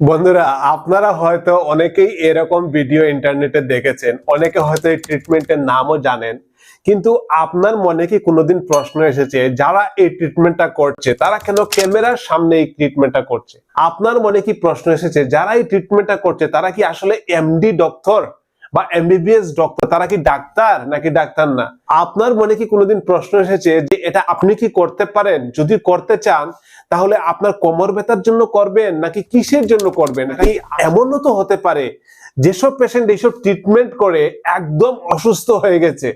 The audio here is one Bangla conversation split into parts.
বন্ধুরা, আপনারা হয়তো অনেকেই এরকম ভিডিও ইন্টারনেটে দেখেছেন, অনেকে হয়তো এই ট্রিটমেন্টের নামও জানেন, কিন্তু আপনার মনে কি কোনোদিন প্রশ্ন এসেছে, যারা এই ট্রিটমেন্টটা করছে, তারা কেন ক্যামেরার সামনে এই ট্রিটমেন্টটা করছে? আপনার মনে কি প্রশ্ন এসেছে, যারা এই ট্রিটমেন্টটা করছে, তারা কি আসলে এমডি ডক্টর বা এমবিবিএস ডক্টর তারা কি ডাক্তার নাকি ডাক্তার না? আপনার মনে কি কোনোদিন প্রশ্ন এসেছে যে এটা আপনি কি করতে পারেন? যদি করতে চান, তাহলে আপনার কোমর ব্যথার জন্য করবেন নাকি কিসের জন্য করবেন? নাকি এমনও তো হতে পারে, যেসব পেশেন্ট এইসব ট্রিটমেন্ট করে একদম অসুস্থ হয়ে গেছে।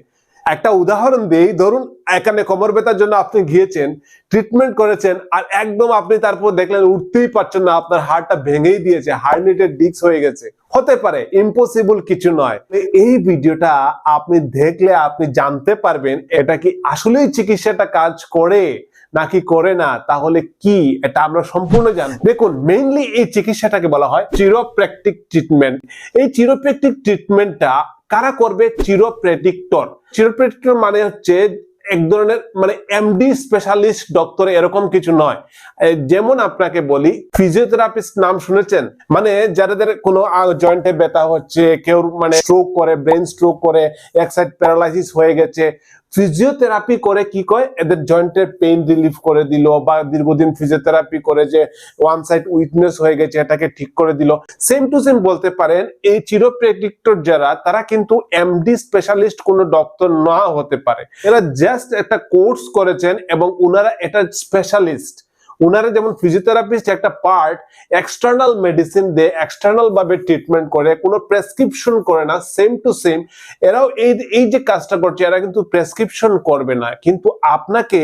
একটা উদাহরণ দিই ধরুন, এখানে কোমর ব্যথার জন্য আপনি গিয়েছেন ট্রিটমেন্ট করেছেন, আর একদম আপনি তারপর দেখলেন উঠতেই পারছেন না, আপনার হাড়টা ভেঙেই দিয়েছে হার্নিটের ডিস্ক হয়ে গেছে। হতে পারে ইম্পসিবল কিছু নয়। এই ভিডিওটা আপনি দেখলে আপনি জানতে পারবেন, এটা কি আসলেই চিকিৎসাটা কাজ করে নাকি করে না, তাহলে কি? এটা আমরা সম্পূর্ণ জানি দেখুন মেইনলি এই চিকিৎসাটাকে বলা হয় চিরোপ্র্যাকটিক ট্রিটমেন্ট এই চিরোপ্র্যাকটিক ট্রিটমেন্টটা কারা করবে? চিরোপ্রেডিক্টর চিরোপ্রেডিক্টর মানে হচ্ছে এক ধরনের মানে এমডি স্পেশালিস্ট ডক্টর এরকম কিছু নয়। যেমন আপনাকে বলি ফিজিওথেরাপিস্ট নাম শুনেছেন? মানে যাদের কোনো জয়েন্টে ব্যথা হচ্ছে, কেউ মানে স্ট্রোক করে ব্রেন স্ট্রোক করে, এক সাইড প্যারালাইসিস হয়ে গেছে ফিজিওথেরাপি করে কি কয় এদের জয়েন্টের পেইন রিলিফ করে দিল বা দীর্ঘদিন ফিজিওথেরাপি করে যে ওয়ান সাইড উইকনেস হয়ে গেছে, এটাকে ঠিক করে দিল। সেম টু সেম বলতে পারেন, এই চিরোপ্রেডিক্টর যারা, তারা কিন্তু এমডি স্পেশালিস্ট কোনো ডক্টর না হতে পারে। এরা জাস্ট একটা কোর্স করেছেন এবং ওনারা এটা স্পেশালিস্ট উনারা যেমন ফিজিওথেরাপিস্ট একটা পার্ট এক্সটার্নাল মেডিসিন দিয়ে এক্সটার্নাল ভাবে ট্রিটমেন্ট করে, কোনো প্রেসক্রিপশন করে না সেম টু সেম এরাও এই এই যে কাজটা করছে, এরা কিন্তু প্রেসক্রিপশন করবে না। কিন্তু আপনাকে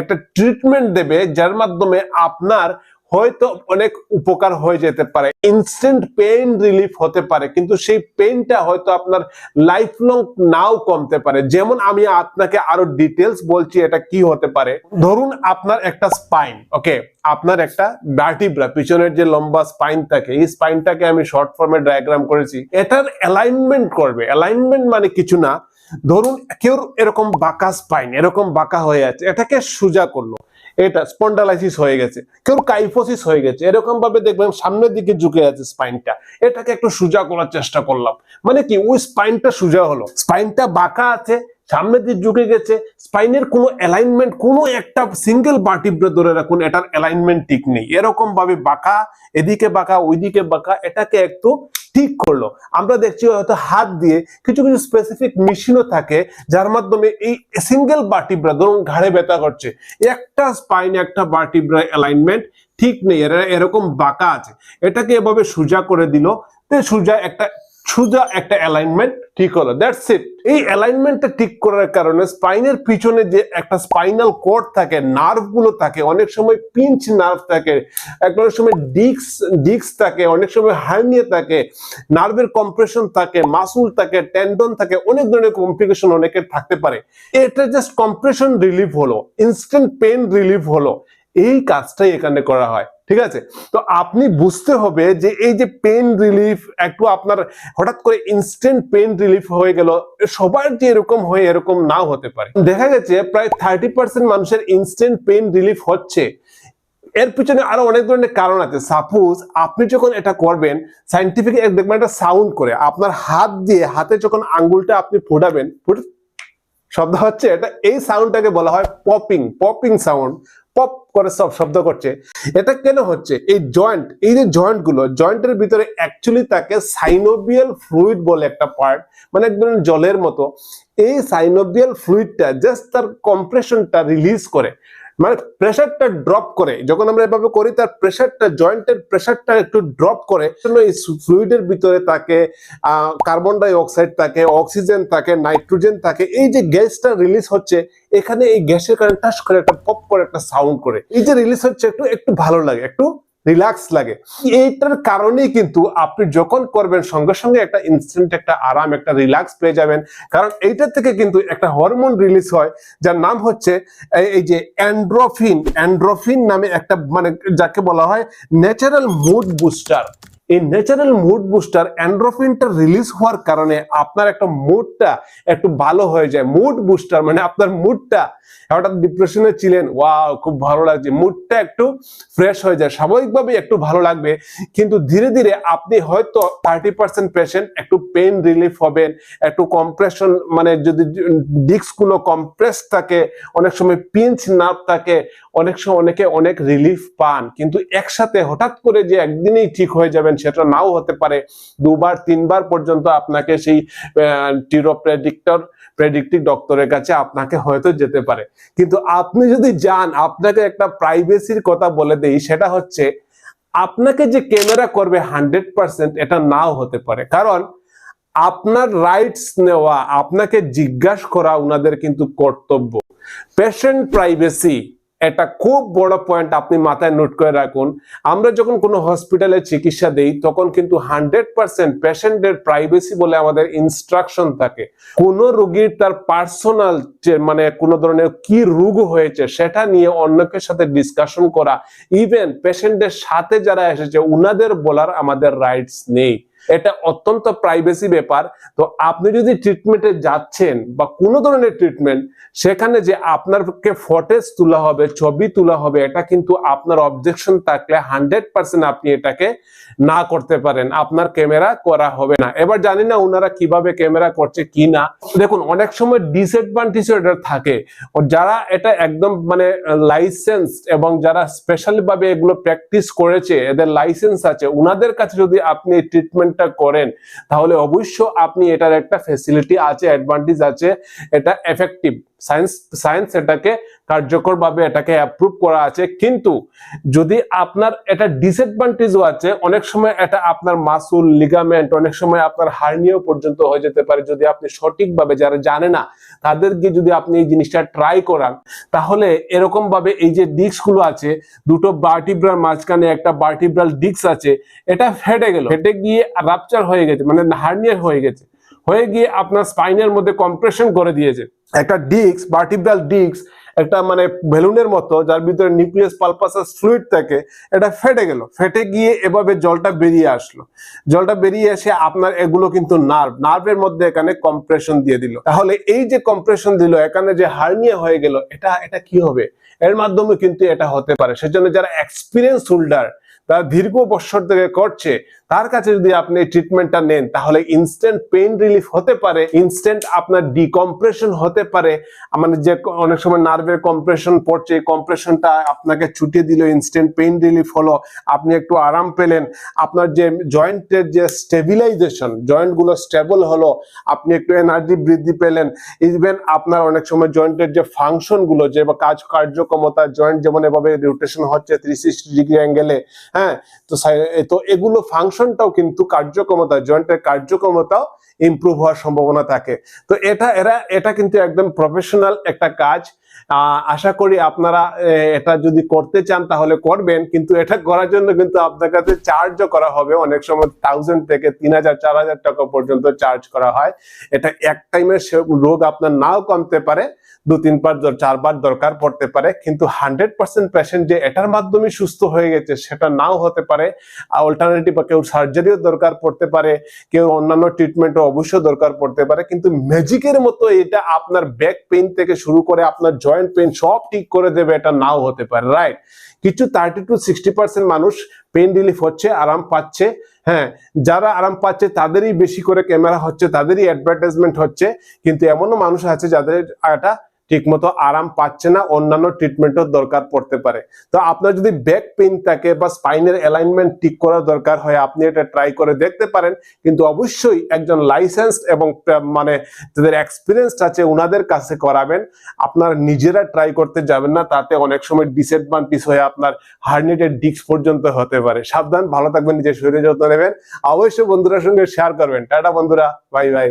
একটা ট্রিটমেন্ট দেবে, যার মাধ্যমে আপনার হয়তো অনেক উপকার হয়ে যেতে পারে। ইনস্ট্যান্ট পেইন রিলিফ হতে পারে, কিন্তু সেই পেইনটা হয়তো আপনার লাইফ লং নাও কমতে পারে। যেমন আমি আপনাকে আরও ডিটেলস বলছি এটা কি হতে পারে। ধরুন আপনার একটা স্পাইন ওকে আপনার একটা ভার্টিব্রা পিছনের যে লম্বা স্পাইন থাকে, এই স্পাইনটাকে আমি শর্ট ফর্মে ডায়াগ্রাম করেছি। এটার অ্যালাইনমেন্ট করবে। অ্যালাইনমেন্ট মানে কিছু না। ধরুন কেউ এরকম বাঁকা স্পাইন এরকম বাঁকা হয়ে আছে, এটাকে সোজা করল। এটা স্পন্ডালাইসিস হয়ে গেছে, কেউ কাইফোসিস হয়ে গেছে এরকম ভাবে দেখবেন সামনের দিকে ঝুঁকে আছে স্পাইনটা এটাকে একটু সোজা করার চেষ্টা করলাম। মানে কি? ওই স্পাইনটা সোজা হলো। স্পাইনটা বাঁকা আছে, সামনের দিকে ঝুঁকে গেছে স্পাইনের কোনো অ্যালাইনমেন্ট কোনো একটা সিঙ্গেল বার্টিব্রে ধরে রাখুন, এটার অ্যালাইনমেন্ট ঠিক নেই। এরকম ভাবে বাঁকা, এদিকে বাঁকা, ওইদিকে বাঁকা, এটাকে একটু ঠিক করল। আমরা দেখছি হয়তো হাত দিয়ে কিছু কিছু স্পেসিফিক মেশিনও থাকে, যার মাধ্যমে এই সিঙ্গেল বার্টিব্রা ধরুন ঘাড়ে ব্যথা করছে। একটা স্পাইন একটা বার্টিব্রা অ্যালাইনমেন্ট ঠিক নেই, এরা এরকম বাঁকা আছে। এটাকে এভাবে সোজা করে দিল। তে সোজা একটা সোজা একটা অ্যালাইনমেন্ট ঠিক হলো। দ্যাটস ইট এই অ্যালাইনমেন্টটা ঠিক করার কারণে স্পাইনের পিছনে যে একটা স্পাইনাল কোড থাকে নার্ভগুলো থাকে, অনেক সময় পিঞ্চ নার্ভ থাকে অনেক সময় ডিক্স ডিক্স থাকে, অনেক সময় হার্নিয়া থাকে নার্ভের কম্প্রেশন থাকে মাসুল থাকে টেন্ডন থাকে, অনেক ধরনের কমপ্লিকেশন অনেকের থাকতে পারে। এটা জাস্ট কম্প্রেশন রিলিফ হলো ইনস্ট্যান্ট পেন রিলিফ হলো। এই কাজটাই এখানে করা হয়। ঠিক আছে? তো আপনি বুঝতে হবে যে এই যে পেন রিলিফ একটু আপনার হঠাৎ করে ইনস্ট্যান্ট পেন রিলিফ হয়ে গেল, সবার যে এরকম হয়ে এরকম নাও হতে পারে। দেখা গেছে প্রায় থার্টি পার্সেন্ট মানুষের ইনস্ট্যান্ট পেন রিলিফ হচ্ছে। এর পিছনে আরও অনেক ধরনের কারণ আছে। সাপোজ আপনি যখন এটা করবেন সাইন্টিফিক দেখবেন একটা সাউন্ড করে। আপনার হাত দিয়ে, হাতে যখন আঙ্গুলটা আপনি ফোটাবেন, ফুট- শব্দ হচ্ছে এটা, এই সাউন্ডটাকে বলা হয় পপিং পপিং সাউন্ড পপ করে সব শব্দ করছে। এটা কেন হচ্ছে? এই জয়েন্ট এই যে জয়েন্টগুলো জয়েন্টের ভিতরে অ্যাকচুয়ালি তাকে সাইনোবিয়াল ফ্লুইড বলে একটা পার্ট মানে একদম জলের মতো, এই সাইনোবিয়াল ফ্লুইডটা জাস্ট তার কম্প্রেশনটা রিলিজ করে। মানে প্রেশারটা ড্রপ করে। যখন আমরা এভাবে করি, তার প্রেশারটা জয়েন্টের প্রেশারটা একটু ড্রপ করে জন্য এই ফ্লুইডের ভিতরে থাকে কার্বন ডাই অক্সাইড থাকে অক্সিজেন থাকে নাইট্রোজেন থাকে। এই যে গ্যাসটা রিলিজ হচ্ছে, এখানে এই গ্যাসের কারণে টাস করে একটা পপ করে একটা সাউন্ড করে। এই যে রিলিজ হচ্ছে, একটু একটু ভালো লাগে, একটু রিল্যাক্স লাগে। এইটার কারণেই কিন্তু আপনি যখন করবেন, সঙ্গে সঙ্গে একটা ইনস্ট্যান্ট একটা আরাম, একটা রিল্যাক্স পেয়ে যাবেন। কারণ এইটার থেকে কিন্তু একটা হরমোন রিলিজ হয়, যার নাম হচ্ছে এই যে অ্যান্ড্রোফিন অ্যান্ড্রোফিন নামে একটা মানে যাকে বলা হয় ন্যাচারাল মুড বুস্টার এই ন্যাচারাল মুড বুস্টার অ্যান্ড্রোফিনটা রিলিজ হওয়ার কারণে আপনার একটা মুডটা একটু ভালো হয়ে যায়। মুড বুস্টার মানে আপনার মুডটা হঠাৎ ডিপ্রেশনে ছিলেন ওয়াও খুব ভালো লাগছে। মুডটা একটু ফ্রেশ হয়ে যায়। স্বাভাবিকভাবে একটু ভালো লাগবে। কিন্তু ধীরে ধীরে আপনি হয়তো থার্টি পার্সেন্ট পেশেন্ট একটু পেন রিলিফ হবেন, একটু কম্প্রেশন মানে যদি ডিস্কগুলো কম্প্রেস থাকে, অনেক সময় পিঞ্চ নার্ভ থাকে, অনেক সময় অনেকে অনেক রিলিফ পান। কিন্তু একসাথে হঠাৎ করে যে একদিনেই ঠিক হয়ে যাবেন সেটা নাও হতে পারে। দুবার, তিনবার পর্যন্ত আপনাকে সেই টিরো প্রেডিক্টর প্রেডিক্টিভ ডক্টরের কাছে আপনাকে হয়তো যেতে পারে। কিন্তু আপনি যদি যান, আপনাকে একটা প্রাইভেসির কথা বলে দেই, সেটা হচ্ছে আপনাকে যে ক্যামেরা করবে হান্ড্রেড পার্সেন্ট, এটা নাও হতে পারে। কারণ আপনার রাইটস নেওয়া, আপনাকে জিজ্ঞাসা করা ওনাদের কিন্তু কর্তব্য। পেশেন্ট প্রাইভেসি এটা খুব বড় পয়েন্ট আপনি মাথায় নোট করে রাখুন, আমরা যখন কোনো হসপিটালে চিকিৎসা দেই, তখন কিন্তু হান্ড্রেড পার্সেন্ট পেশেন্টের প্রাইভেসি বলে আমাদের ইনস্ট্রাকশন থাকে। কোন রোগীর তার পার্সোনাল মানে কোন ধরনের কি রোগ হয়েছে, সেটা নিয়ে অন্যকে সাথে ডিসকাশন করা ইভেন পেশেন্টের সাথে যারা এসেছে, উনাদের বলার আমাদের রাইটস নেই। এটা অত্যন্ত প্রাইভেসি ব্যাপার। তো আপনি যদি ট্রিটমেন্টে যাচ্ছেন বা কোনো ধরনের ট্রিটমেন্ট সেখানে যে আপনারকে ফটেজ তোলা হবে, ছবি তোলা হবে, এটা কিন্তু আপনার অবজেকশন থাকলে হান্ড্রেড পার্সেন্ট আপনি এটাকে না করতে পারেন। আপনার ক্যামেরা করা হবে না। এবার জানি না ওনারা কীভাবে ক্যামেরা করছে কি না। দেখুন, অনেক সময় ডিসঅ্যাডভান্টেজ এটা থাকে। যারা এটা একদম মানে লাইসেন্স এবং যারা স্পেশালি ভাবে এগুলো প্র্যাকটিস করেছে, এদের লাইসেন্স আছে ওনাদের কাছে যদি আপনি ট্রিটমেন্টটা করেন তাহলে অবশ্য আপনি এটার একটা ফেসিলিটি আছে অ্যাডভান্টেজ আছে এটা এফেক্টিভ সায়েন্স সায়েন্স এটাকে কার্যকরভাবে এটাকে অ্যাপ্রুভ করা আছে। কিন্তু যদি আপনার এটা ডিসঅ্যাডভান্টেজও আছে, অনেক সময় এটা আপনার মাসুল লিগামেন্ট অনেক সময় আপনার হার্নিও পর্যন্ত হয়ে যেতে পারে। যদি আপনি সঠিকভাবে যারা জানে না, তাদেরকে যদি আপনি এই জিনিসটা ট্রাই করান, তাহলে এরকম ভাবে এই যে ডিস্কগুলো আছে, দুটো বার্টিব্রাল মাঝখানে একটা বার্টিব্রাল ডিস্ক আছে, এটা ফেটে গেল। ফেটে গিয়ে রাপচার হয়ে গেছে মানে হার্নিয়ার হয়ে গেছে। হয়ে গিয়ে আপনার স্পাইনের মধ্যে কম্প্রেশন করে দিয়েছে। একটা ডিস্ক ভার্টিব্রাল ডিস্ক একটা মানে বেলুনের মতো, যার ভিতরে নিউক্লিয়াস পালপাসাস ফ্লুইড থাকে, এটা ফেটে গেল। ফেটে গিয়ে এভাবে জলটা বেরিয়ে আসলো। জলটা বেরিয়ে এসে আপনার এগুলো কিন্তু নার্ভ নার্ভের মধ্যে এখানে কম্প্রেশন দিয়ে দিল। তাহলে এই যে কম্প্রেশন দিল, এখানে যে হার্নিয়া হয়ে গেল, এটা এটা কি হবে? এর মাধ্যমে কিন্তু এটা হতে পারে। সেজন্য যারা এক্সপিরিয়েন্স হোল্ডার তারা দীর্ঘ বছর থেকে করছে তার কাছে যদি আপনি ট্রিটমেন্টটা নেন, তাহলে ইনস্ট্যান্ট পেইন রিলিফ হতে পারে ইনস্ট্যান্ট আপনার ডিকম্প্রেশন হতে পারে। মানে যে অনেক সময় নার্ভের কম্প্রেশন পড়ছে কম্প্রেশনটা আপনাকে ছুটিয়ে দিল ইনস্ট্যান্ট পেইন রিলিফ হলো। আপনি একটু আরাম পেলেন। আপনার যে জয়েন্টের যে স্টেবিলাইজেশন জয়েন্টগুলো স্টেবল হলো, আপনি একটু এনার্জি বৃদ্ধি পেলেন। ইভেন আপনার অনেক সময় জয়েন্টের যে ফাংশনগুলো যে বা কাজ কার্যক্ষমতা জয়েন্ট যেমন এভাবে রোটেশন হচ্ছে থ্রি ডিগ্রি অ্যাঙ্গেলে হ্যাঁ? তো তো এগুলো ফাংশনটাও কিন্তু কার্যক্ষমতা জয়েন্টের কার্যক্ষমতাও ইম্প্রুভ হওয়ার সম্ভাবনা থাকে। তো এটা, এরা, এটা কিন্তু একদম প্রফেশনাল একটা কাজ। আশা করি আপনারা এটা যদি করতে চান তাহলে করবেন, কিন্তু এটা করার জন্য কিন্তু আপনার কাছে চার্জও করা হবে। অনেক সময় থাউজেন্ড থেকে তিন হাজার, চার হাজার টাকা পর্যন্ত চার্জ করা হয়। এটা এক টাইমে রোগ আপনার নাও কমতে পারে, দু তিনবার চারবার দরকার পড়তে পারে, কিন্তু হান্ড্রেড পার্সেন্ট পেশেন্ট যে এটার মাধ্যমে সুস্থ হয়ে গেছে, সেটা নাও হতে পারে। অল্টারনেটিভ বা কেউ সার্জারিও দরকার পড়তে পারে, কেউ অন্যান্য ট্রিটমেন্টও অবশ্যই দরকার পড়তে পারে, কিন্তু ম্যাজিকের মতো এটা আপনার ব্যাক পেইন থেকে শুরু করে আপনার জয়েন্ট পেন সব ঠিক করে দেবে, এটা নাও হতে পারে রাইট কিছু থার্টি টু সিক্সটি পার্সেন্ট মানুষ পেন রিলিফ হচ্ছে, আরাম পাচ্ছে হ্যাঁ যারা আরাম পাচ্ছে তাদেরই বেশি করে ক্যামেরা হচ্ছে, তাদেরই অ্যাডভার্টাইজমেন্ট হচ্ছে, কিন্তু এমনও মানুষ আছে যাদের এটা ঠিকমতো আরাম পাচ্ছে না, অন্যান্য ট্রিটমেন্টও দরকার পড়তে পারে। তো আপনার যদি ব্যাক পেইন থাকে বা স্পাইনের অ্যালাইনমেন্ট ঠিক করার দরকার হয়, আপনি এটা ট্রাই করে দেখতে পারেন। কিন্তু অবশ্যই একজন লাইসেন্স এবং মানে যাদের এক্সপিরিয়েন্স আছে ওনাদের কাছে করাবেন। আপনার নিজেরা ট্রাই করতে যাবেন না, তাতে অনেক সময় ডিসঅ্যাডভান্টেজ হয়ে আপনার হার্নিটের ডিস্ক পর্যন্ত হতে পারে। সাবধান, ভালো থাকবেন, নিজের শরীরে যত্ন নেবেন। অবশ্যই বন্ধুদের সঙ্গে শেয়ার করবেন। টাটা বন্ধুরা বাই বাই